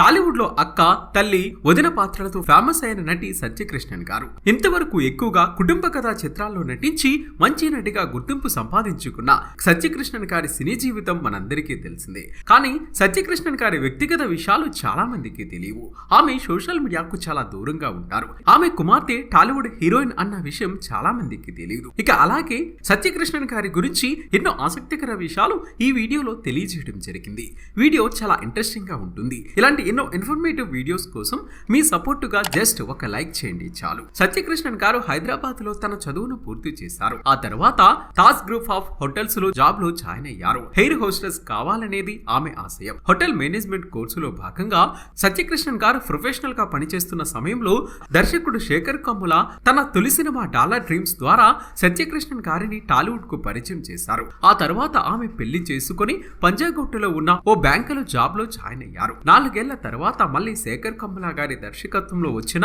టాలీవుడ్లో అక్క తల్లి వదిన పాత్రలతో ఫేమస్ అయిన నటి సత్యకృష్ణన్ గారు. ఇంతవరకు ఎక్కువగా కుటుంబ కథా చిత్రాల్లో నటించి మంచి నటిగా గుర్తింపు సంపాదించుకున్న సత్యకృష్ణన్ గారి సినీ జీవితం మనందరికీ తెలిసిందే. కానీ సత్యకృష్ణన్ గారి వ్యక్తిగత విషయాలు చాలా మందికి తెలియవు. ఆమె సోషల్ మీడియాకు చాలా దూరంగా ఉంటారు. ఆమె కుమార్తె టాలీవుడ్ హీరోయిన్ అన్న విషయం చాలా మందికి తెలియదు. ఇక అలాగే సత్యకృష్ణన్ గారి గురించి ఎన్నో ఆసక్తికర విషయాలు ఈ వీడియోలో తెలియజేయడం జరిగింది. వీడియో చాలా ఇంట్రెస్టింగ్గా ఉంటుంది. ఇలాంటి ఎన్నో ఇన్ఫర్మేటివ్ వీడియోస్ కోసం మీ సపోర్టుగా జస్ట్ ఒక లైక్ చేయండి చాలు. సత్యకృష్ణన్ గారు హైదరాబాద్లో తన చదువును పూర్తి చేశారు. ఆ తర్వాత తాజ్ గ్రూప్ ఆఫ్ హోటల్స్లో జాబ్లో జాయిన్ అయ్యారు. హెయిర్ హోస్టెస్ కావాలనేది ఆమె ఆశయం. హోటల్ మేనేజ్మెంట్ కోర్సులో భాగంగా సత్యకృష్ణన్ గారు ప్రొఫెషనల్గా పనిచేస్తున్న సమయంలో దర్శకుడు శేఖర్ కమ్ముల తన తొలి సినిమా డాలర్ డ్రీమ్స్ ద్వారా సత్యకృష్ణన్ గారిని టాలీవుడ్కు పరిచయం చేశారు. ఆ తర్వాత ఆమె పెళ్ళి చేసుకుని పంజాగుట్టలో ఉన్న ఓ బ్యాంకులో జాబ్లో జాయిన్ అయ్యారు. నాలుగేళ్ళ తర్వాత మళ్ళీ శేఖర్ కమ్ముల గారి దర్శకత్వంలో వచ్చిన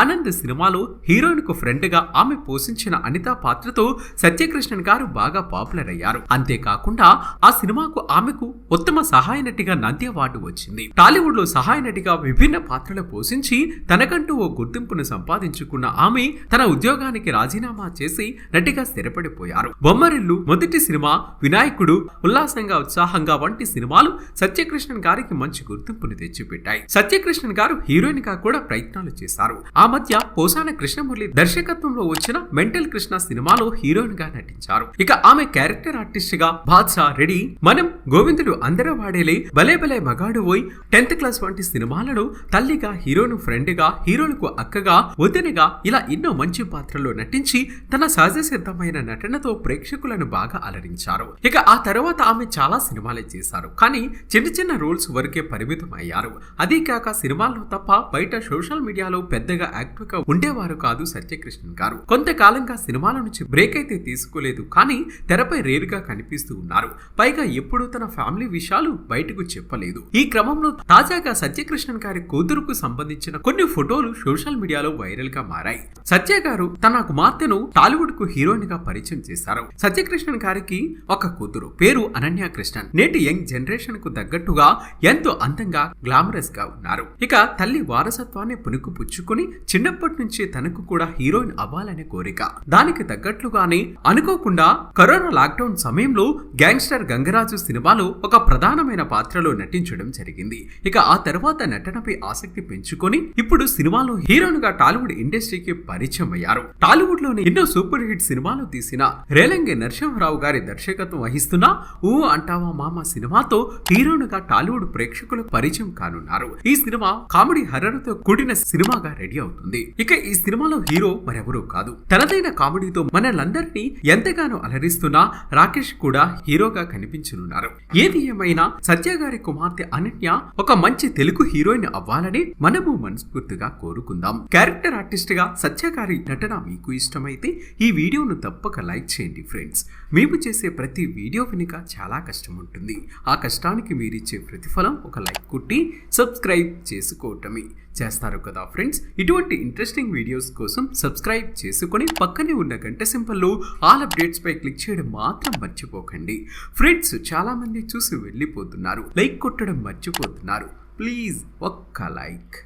ఆనంద్ సినిమాలో హీరోయిన్కు ఫ్రెండ్గా ఆమె పోషించిన అనితా పాత్రతో సత్యకృష్ణన్ గారు బాగా పాపులర్ అయ్యారు. అంతేకాకుండా ఆ సినిమాకు ఆమెకు ఉత్తమ సహాయ నటిగా నంది అవార్డు వచ్చింది. టాలీవుడ్లో సహాయ నటిగా విభిన్న పాత్రలు పోషించి తనకంటూ ఓ గుర్తింపును సంపాదించుకున్న ఆమె తన ఉద్యోగానికి రాజీనామా చేసి నటిగా స్థిరపడిపోయారు. బొమ్మరిల్లు మొదటి సినిమా వినాయకుడు ఉల్లాసంగా ఉత్సాహంగా వంటి సినిమాలు సత్యకృష్ణన్ గారికి మంచి గుర్తింపును పెట్టాయి. సత్యకృష్ణన్ గారు హీరోయిన్గా కూడా ప్రయత్నాలు చేశారు. ఆ మధ్య పోసాన కృష్ణమురళి దర్శకత్వంలో వచ్చిన మెంటల్ కృష్ణ సినిమాలో హీరోయిన్గా నటించారు. ఇక ఆమె క్యారెక్టర్ ఆర్టిస్ట్గా బాద్షా రెడీ. మనం గోవిందుడు అందరూ వాడేలే భలే భలే మగాడు పోయి టెన్త్ క్లాస్ వంటి సినిమాలను తల్లిగా హీరోను ఫ్రెండ్గా హీరోలకు అక్కగా వదినగా ఇలా ఎన్నో మంచి పాత్రల్లో నటించి తన సహజ సిద్ధమైన నటనతో ప్రేక్షకులను బాగా అలరించారు. ఇక ఆ తర్వాత ఆమె చాలా సినిమాలే చేశారు. కానీ చిన్న చిన్న రోల్స్ వరకే పరిమితం అయ్యారు అదీ కాక సినిమాల్లో తప్ప బయట సోషల్ మీడియాలో పెద్దగా యాక్టివ్గా ఉండేవారు కాదు సత్యకృష్ణన్ గారు. కొంతకాలంగా సినిమాల నుంచి బ్రేక్ అయితే తీసుకోలేదు కానీ తెరపై రేరుగా కనిపిస్తూ ఉన్నారు. పైగా ఎప్పుడూ తన ఫ్యామిలీ విషయాలు బయటకు చెప్పలేదు. ఈ క్రమంలో తాజాగా సత్యకృష్ణన్ గారి కూతురుకు సంబంధించిన కొన్ని ఫోటోలు సోషల్ మీడియాలో వైరల్గా మారాయి. సత్య గారు తన కుమార్తెను టాలీవుడ్కు హీరోయిన్గా పరిచయం చేశారు. సత్యకృష్ణన్ గారికి ఒక కూతురు పేరు అనన్య కృష్ణన్. నేటి యంగ్ జనరేషన్కు తగ్గట్టుగా ఎంతో అందంగా యాక్ట్రెస్గా ఉన్నారు. ఇక తల్లి వారసత్వాన్ని పునుకు పుచ్చుకుని చిన్నప్పటి నుంచి తనకు కూడా హీరోయిన్ అవ్వాలనే కోరిక. దానికి తగ్గట్లుగానే అనుకోకుండా కరోనా లాక్డౌన్ సమయంలో గ్యాంగ్స్టర్ గంగరాజు సినిమాలో ఒక ప్రధానమైన పాత్రలో నటించడం జరిగింది. ఇక ఆ తర్వాత నటనపై ఆసక్తి పెంచుకొని ఇప్పుడు సినిమాలో హీరోయిన్గా టాలీవుడ్ ఇండస్ట్రీకి పరిచయం అయ్యారు. టాలీవుడ్లోని ఎన్నో సూపర్ హిట్ సినిమాలు తీసిన రేలంగి నరసింహరావు గారి దర్శకత్వం వహిస్తున్న ఊ అంటావా మామ సినిమాతో హీరోయిన్గా టాలీవుడ్ ప్రేక్షకులకు పరిచయం కానున్నారు ఈ సినిమా కామెడీ హర్రర్తో కూడిన సినిమాగా రెడీ అవుతుంది. ఇక ఈ సినిమాలో హీరో మరెవరూ కాదు. తనదైన కామెడీతో మనలందరినీ ఎంతగానో అలరిస్తున్న రాకేష్ కూడా హీరోగా కనిపించనున్నారు. ఏది ఏమైనా సత్య గారి కుమార్తె అనన్య ఒక మంచి తెలుగు హీరోయిన్ అవ్వాలని మనము మనస్ఫూర్తిగా కోరుకుందాం. క్యారెక్టర్ ఆర్టిస్ట్గా సత్య గారి నటన మీకు ఇష్టమైతే ఈ వీడియోను తప్పక లైక్ చేయండి ఫ్రెండ్స్. మేము చేసే ప్రతి వీడియో వెనుక చాలా కష్టం ఉంటుంది. ఆ కష్టానికి మీరిచ్చే ప్రతిఫలం ఒక లైక్ కుట్టి సబ్స్క్రైబ్ చేసుకోవటమే చేస్తారు కదా ఫ్రెండ్స్. ఇటువంటి ఇంట్రెస్టింగ్ వీడియోస్ కోసం సబ్స్క్రైబ్ చేసుకొని పక్కనే ఉన్న గంట సింపల్లో ఆల్ అప్డేట్స్ పై క్లిక్ చేయడం మాత్రం మర్చిపోకండి. ఫ్రెండ్స్ చాలా మంది చూసి వెళ్ళిపోతున్నారు. లైక్ కొట్టడం మర్చిపోతున్నారు. ప్లీజ్ ఒక్క లైక్.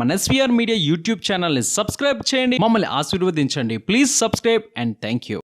మన ఎస్వీఆర్ మీడియా యూట్యూబ్ ఛానల్ని సబ్స్క్రైబ్ చేయండి. మమ్మల్ని ఆశీర్వదించండి. Please subscribe and thank you